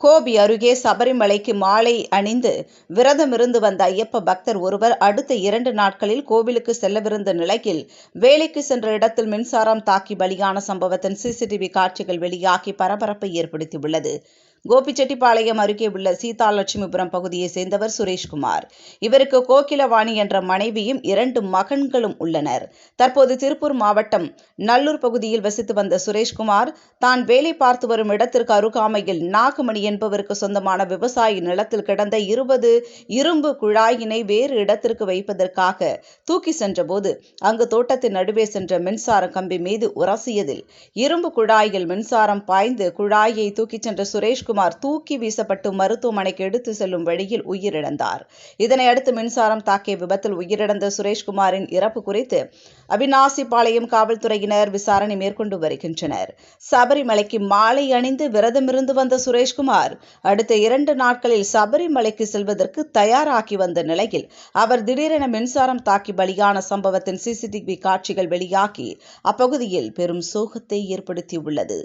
கோபி அருகே சபரிமலைக்கு மாலை அணிந்து விரதமிருந்து வந்த ஐயப்ப பக்தர் ஒருவர் அடுத்த இரண்டு நாட்களில் கோவிலுக்கு செல்லவிருந்த நிலையில் வேலைக்கு சென்ற இடத்தில் மின்சாரம் தாக்கி பலியான சம்பவத்தின் சிசிடிவி காட்சிகள் வெளியாகி பரபரப்பை ஏற்படுத்தியுள்ளது. கோபிச்செட்டிப்பாளையம் அருகே உள்ள சீதாலட்சுமிபுரம் பகுதியைச் சேர்ந்தவர் சுரேஷ்குமார். இவருக்கு கோகிலவாணி என்ற மனைவியும் இரண்டு மகன்களும் உள்ளனர். தற்போது திருப்பூர் மாவட்டம் நல்லூர் பகுதியில் வசித்து வந்த சுரேஷ்குமார் தான் வேலை பார்த்து வரும் இடத்திற்கு அருகாமையில் நாகமணி என்பவருக்கு சொந்தமான விவசாய நிலத்தில் கிடந்த இருபது இரும்பு குழாயினை வேறு இடத்திற்கு வைப்பதற்காக தூக்கி சென்றபோது அங்கு தோட்டத்தின் நடுவே சென்ற மின்சார கம்பி மீது உரசியதில் இரும்பு குழாயில் மின்சாரம் பாய்ந்து குழாயை தூக்கிச் சென்ற சுரேஷ் சுரேஷ்குமார் தூக்கி வீசப்பட்டு மருத்துவமனைக்கு எடுத்து செல்லும் வழியில் உயிரிழந்தார். இதனையடுத்து மின்சாரம் தாக்கிய விபத்தில் உயிரிழந்த சுரேஷ்குமாரின் இறப்பு குறித்து அவினாசிபாளையம் காவல்துறையினர் விசாரணை மேற்கொண்டு வருகின்றனர். சபரிமலைக்கு மாலை அணிந்து விரதமிருந்து வந்த சுரேஷ்குமார் அடுத்த இரண்டு நாட்களில் சபரிமலைக்கு செல்வதற்கு தயாராகி வந்த நிலையில் அவர் திடீரென மின்சாரம் தாக்கி பலியான சம்பவத்தின் சிசிடிவி காட்சிகள் வெளியாகி அப்பகுதியில் பெரும் சோகத்தை ஏற்படுத்தியுள்ளது.